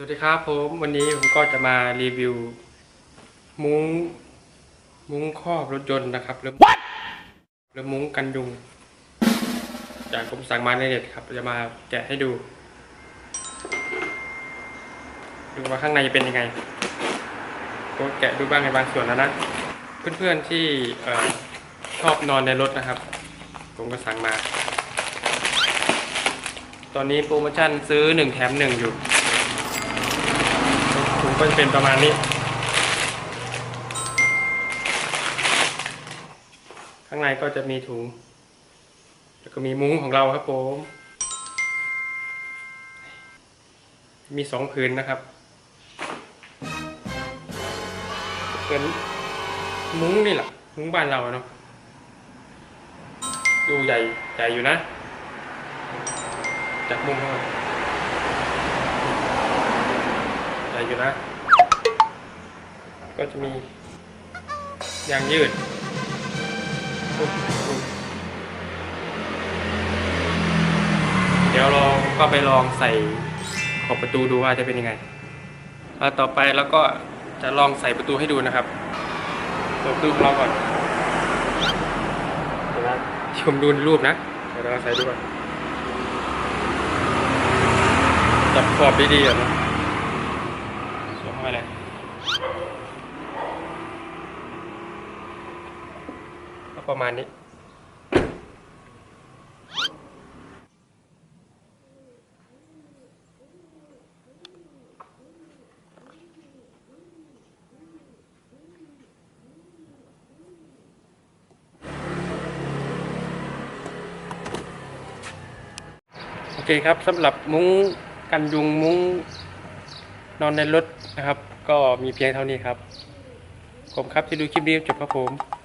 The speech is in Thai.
สวัสดีครับผมวันนี้ผมก็จะมารีวิว มุ้ง มุ้งครอบรถยนต์นะครับหรือ What? หรือมุ้งกันยุงจากผมสั่งมาในเน็ตครับ จะมาแกะให้ดู ดูว่าข้างในจะเป็นยังไงก็แกะดูบ้างในบางส่วนแล้วนะเพื่อนๆที่เอ่อชอบนอนในรถนะครับ ผมก็สั่งมา ตอนนี้โปรโมชั่นซื้อหนึ่งแถมหนึ่งอยู่ถุง ก็จะเป็นประมาณนี้ ข้างในก็จะมีถุง แล้วก็มีมุ้งของเราครับผม มีสองผืนนะครับเป็นมุ้งนี่แหละมุ้งบ้านเราเนาะดูใหญ่ใหญ่อยู่นะ จากมุมเข้ามาใหญ่อยู่นะ ก็จะมียางยืดเดี๋ยวเราก็ไปลองใส่ขอบประตูดูว่าจะเป็นยังไงแล้วต่อไปแล้วก็จะลองใส่ประตูให้ดูนะครับเปิดประตูของเราก่อนเดี๋ยวนะชมดูรูปนะเดี๋ยวเราใส่ดูก่อนจับขอบดีๆก่อนนะสวมเข้าไปเลย ประมาณนี้ โอเคครับสำหรับมุ้งกันยุงมุ้งนอนในรถนะครับ ก็มีเพียงเท่านี้ครับ ผมครับที่ดูคลิปนี้จบครับผม